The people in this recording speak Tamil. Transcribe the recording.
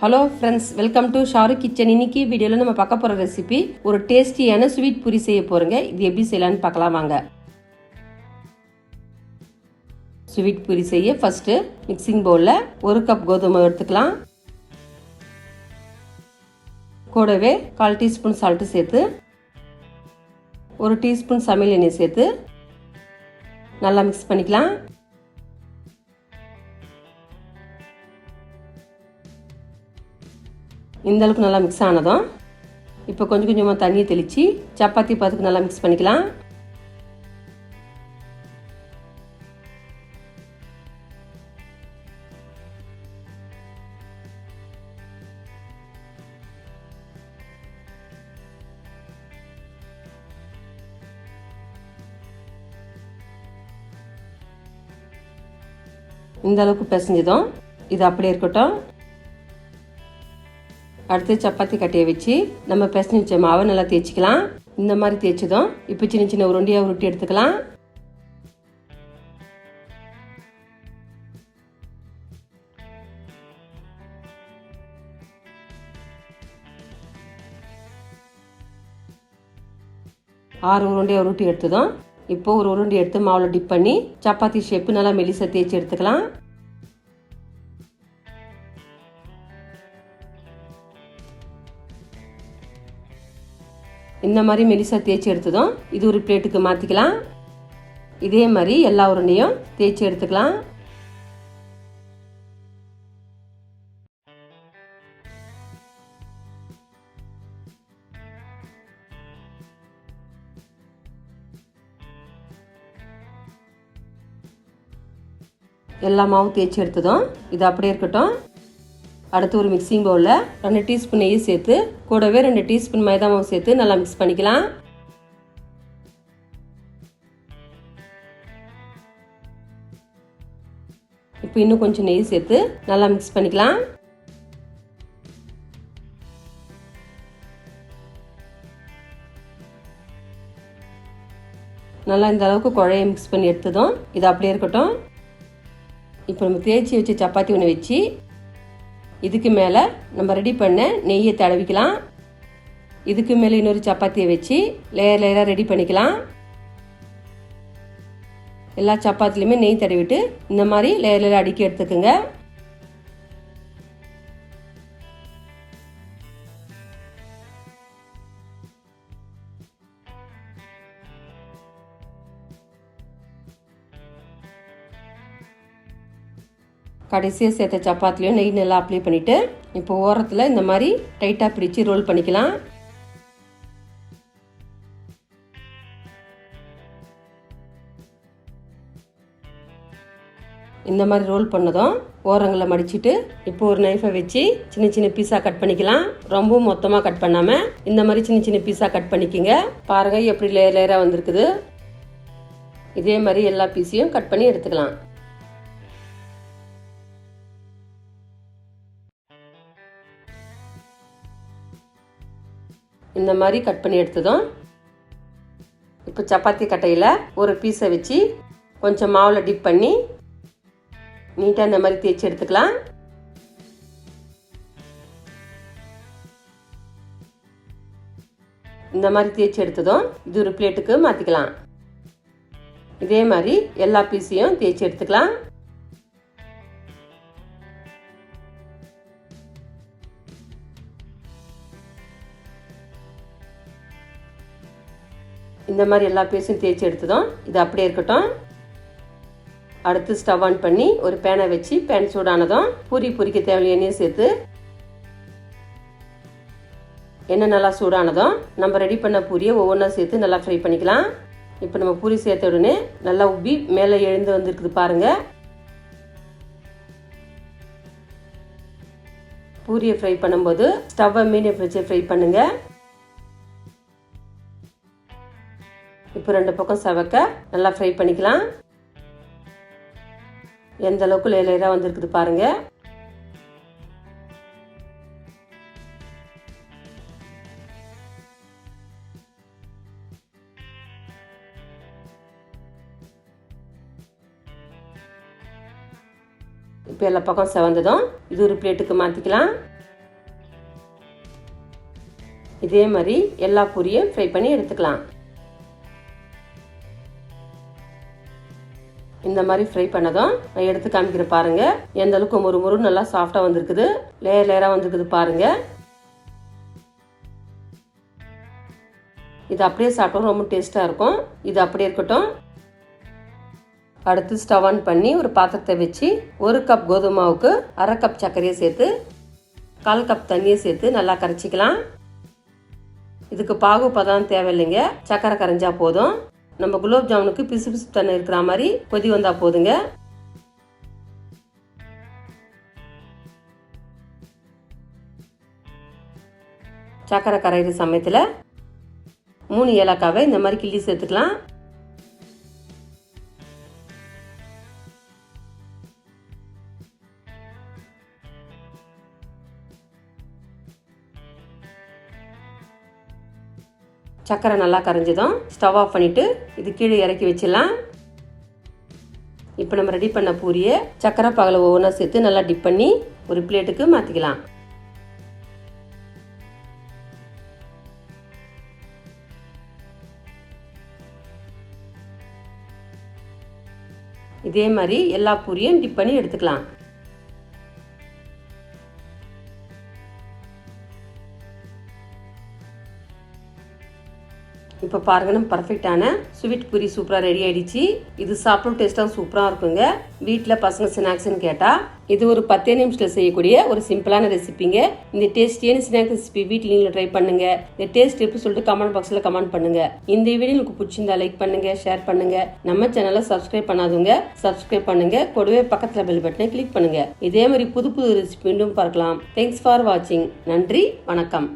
Hello friends welcome to Sharu kitchen இன்னைக்கு வீடியோவில் நம்ம பார்க்க போகிற ரெசிபி ஒரு டேஸ்டியான ஸ்வீட் பூரி செய்ய போகிறோங்க இது எப்படி செய்யலான்னு பார்க்கலாம் வாங்க. ஸ்வீட் பூரி செய்ய ஃபஸ்ட்டு மிக்சிங் பவுலில் ஒரு கப் கோதுமை எடுத்துக்கலாம். கூடவே கால் டீஸ்பூன் சால்ட்டு சேர்த்து ஒரு டீஸ்பூன் சமையல் எண்ணெய் சேர்த்து நல்லா மிக்ஸ் பண்ணிக்கலாம். இந்த அளவுக்கு நல்லா மிக்ஸ் ஆனதும் இப்போ கொஞ்சம் கொஞ்சமாக தண்ணியை தெளித்து சப்பாத்தி பத்துக்கு நல்லா மிக்ஸ் பண்ணிக்கலாம் இந்த அளவுக்கு பிசைஞ்சதும் இது அப்படியே இருக்கட்டும் அடுத்து சப்பாத்தி கட்டையை வச்சு நம்ம பிசைஞ்சு வச்ச மாவை நல்லா தேய்ச்சிக்கலாம். இந்த மாதிரி தேய்ச்சதும் இப்போ சின்ன சின்ன உருண்டையாக உருட்டி எடுத்துக்கலாம். ஆறு உருண்டையாக உருட்டி எடுத்ததும் இப்போ ஒரு உருண்டை எடுத்து மாவில் டிப் பண்ணி சப்பாத்தி ஷேப்பு நல்லா மெலிசா தேய்ச்சி எடுத்துக்கலாம். இந்த மாதிரி மெலிசா தேய்ச்சி எடுத்ததும் இது ஒரு பிளேட்டுக்கு மாற்றிக்கலாம் இதே மாதிரி எல்லா உருண்டையும் தேய்ச்சி எடுத்துக்கலாம். எல்லா மாவும் தேய்ச்சி எடுத்ததும் இது அப்படியே இருக்கட்டும். அடுத்து ஒரு மிக்சிங் பவுலில் ரெண்டு டீஸ்பூன் நெய் சேர்த்து கூடவே ரெண்டு டீஸ்பூன் மைதா மாவு சேர்த்து நல்லா மிக்ஸ் பண்ணிக்கலாம். இப்போ இன்னும் கொஞ்சம் நெய் சேர்த்து நல்லா மிக்ஸ் பண்ணிக்கலாம். நல்லா இந்த அளவுக்கு குழைய மிக்ஸ் பண்ணி எடுத்ததும் இது அப்படியே இருக்கட்டும். இப்போ நம்ம தேய்ச்சி வச்ச சப்பாத்தி ஒன்று வச்சு இதுக்கு மேலே நம்ம ரெடி பண்ண நெய்யை தடவிக்கலாம். இதுக்கு மேலே இன்னொரு சப்பாத்தியை வச்சு லேயர் லேயராக ரெடி பண்ணிக்கலாம். எல்லா சப்பாத்திலையுமே நெய் தடவிட்டு இந்த மாதிரி லேயர் லேயராக அடுக்கி எடுத்துக்கோங்க. கடைசியாக சேர்த்த சப்பாத்திலையும் நெய் நல்லா அப்ளை பண்ணிவிட்டு இப்போ ஓரத்தில் இந்த மாதிரி டைட்டாக பிடிச்சி ரோல் பண்ணிக்கலாம். இந்த மாதிரி ரோல் பண்ணதும் ஓரங்களை மடிச்சிட்டு இப்போ ஒரு நைஃபை வச்சு சின்ன சின்ன பீஸாக கட் பண்ணிக்கலாம். ரொம்பவும் மொத்தமாக கட் பண்ணாமல் இந்த மாதிரி சின்ன சின்ன பீஸாக கட் பண்ணிக்கோங்க. பாருங்கள் எப்படி லேயர் லேயராக வந்திருக்குது. இதே மாதிரி எல்லா பீஸையும் கட் பண்ணி எடுத்துக்கலாம். இந்த மாதிரி கட் பண்ணி எடுத்ததும் இப்போ சப்பாத்தி கட்டையில் ஒரு பீஸை வச்சு கொஞ்சம் மாவில் டிப் பண்ணி நீட்டாக இந்த மாதிரி தேய்ச்சி எடுத்துக்கலாம். இந்த மாதிரி தேய்ச்சி எடுத்ததும் இது ஒரு பிளேட்டுக்கு மாற்றிக்கலாம் இதே மாதிரி எல்லா பீஸையும் தேய்ச்சி எடுத்துக்கலாம். இந்த மாதிரி எல்லா பீஸும் தேய்ச்சி எடுத்ததும் இது அப்படியே இருக்கட்டும். அடுத்து ஸ்டவ் ஆன் பண்ணி ஒரு பேனை வச்சு பேன் சூடானதும் பூரி பொரிக்க தேவையான எண்ணெயும் சேர்த்து எண்ணெய் நல்லா சூடானதும் நம்ம ரெடி பண்ண பூரியை ஒவ்வொன்றா சேர்த்து நல்லா ஃப்ரை பண்ணிக்கலாம். இப்போ நம்ம பூரி சேர்த்த உடனே நல்லா உப்பி மேலே எழுந்து வந்துருக்குது பாருங்கள் பூரியை ஃப்ரை பண்ணும்போது ஸ்டவ்வை மீடியம் ஃப்ரிட்ஜை ஃப்ரை பண்ணுங்கள் இப்போ ரெண்டு பக்கம் செவக்க நல்லா ஃப்ரை பண்ணிக்கலாம். எந்த அளவுக்கு லேயராக வந்திருக்குது பாருங்க. இப்போ எல்லா பக்கம் செவந்ததும் இது ஒரு பிளேட்டுக்கு மாற்றிக்கலாம் இதே மாதிரி எல்லா பொரியும் ஃப்ரை பண்ணி எடுத்துக்கலாம். இந்த மாதிரி ஃப்ரை பண்ணதும் நான் எடுத்து காமிக்கிறேன் பாருங்க. எந்த அளவுக்கு ஒரு முறு நல்லா சாஃப்டாக வந்திருக்குது. லேயர் லேயராக வந்திருக்குது பாருங்க. இது அப்படியே சாப்பிட்டோம் ரொம்ப டேஸ்ட்டாக இருக்கும். இது அப்படியே இருக்கட்டும். அடுத்து ஸ்டவ் ஆன் பண்ணி ஒரு பாத்திரத்தை வச்சு ஒரு கப் கோதுமை மாவுக்கு அரை கப் சர்க்கரையை சேர்த்து கால் கப் தண்ணியை சேர்த்து நல்லா கரைச்சிக்கலாம். இதுக்கு பாகு பதம் தேவையில்லைங்க. சர்க்கரை கரைஞ்சா போதும். நம்ம குலோப் ஜாமுனுக்கு பிசு பிசு தண்ணி இருக்கிற மாதிரி கொதி வந்தால் போதுங்க. சக்கரை கரையிற சமயத்தில் மூணு ஏலக்காவை இந்த மாதிரி கிள்ளி சேர்த்துக்கலாம். சர்க்கரை நல்லா கரைஞ்சதும் ஸ்டவ் ஆஃப் பண்ணிவிட்டு இது கீழே இறக்கி வச்சிடலாம். இப்போ நம்ம ரெடி பண்ண பூரியை சர்க்கரை பகலை ஒவ்வொன்றா சேர்த்து நல்லா டிப் பண்ணி ஒரு பிளேட்டுக்கு மாற்றிக்கலாம் இதே மாதிரி எல்லா பூரியும் டிப் பண்ணி எடுத்துக்கலாம். இப்போ பாருங்க நம்ம பர்ஃபெக்டான ஸ்வீட் பூரி சூப்பராக ரெடி ஆயிடுச்சு. இது சாப்பிடும் டேஸ்ட்டாக சூப்பராக இருக்குங்க. வீட்டில் பசங்க ஸ்நாக்ஸ்ன்னு கேட்டால் இது ஒரு பத்தே நிமிஷத்தில் செய்யக்கூடிய ஒரு சிம்பிளான ரெசிபிங்க இந்த டேஸ்டியான ஸ்நாக்ஸ் ரெசிபி வீட்டில் நீங்களும் ட்ரை பண்ணுங்க. இந்த டேஸ்ட் எப்படி சொல்லிட்டு கமெண்ட் பாக்ஸில் கமெண்ட் பண்ணுங்க. இந்த வீடியோ உங்களுக்கு பிடிச்சிருந்தா லைக் பண்ணுங்க ஷேர் பண்ணுங்க. நம்ம சேனலை சப்ஸ்கிரைப் பண்ணாதவங்க சப்ஸ்கிரைப் பண்ணுங்க. கூடவே பக்கத்தில் பெல் பட்டனை கிளிக் பண்ணுங்க. இதே மாதிரி புது புது ரெசிபி மீண்டும் பார்க்கலாம். தேங்க்ஸ் ஃபார் வாட்சிங் நன்றி வணக்கம்.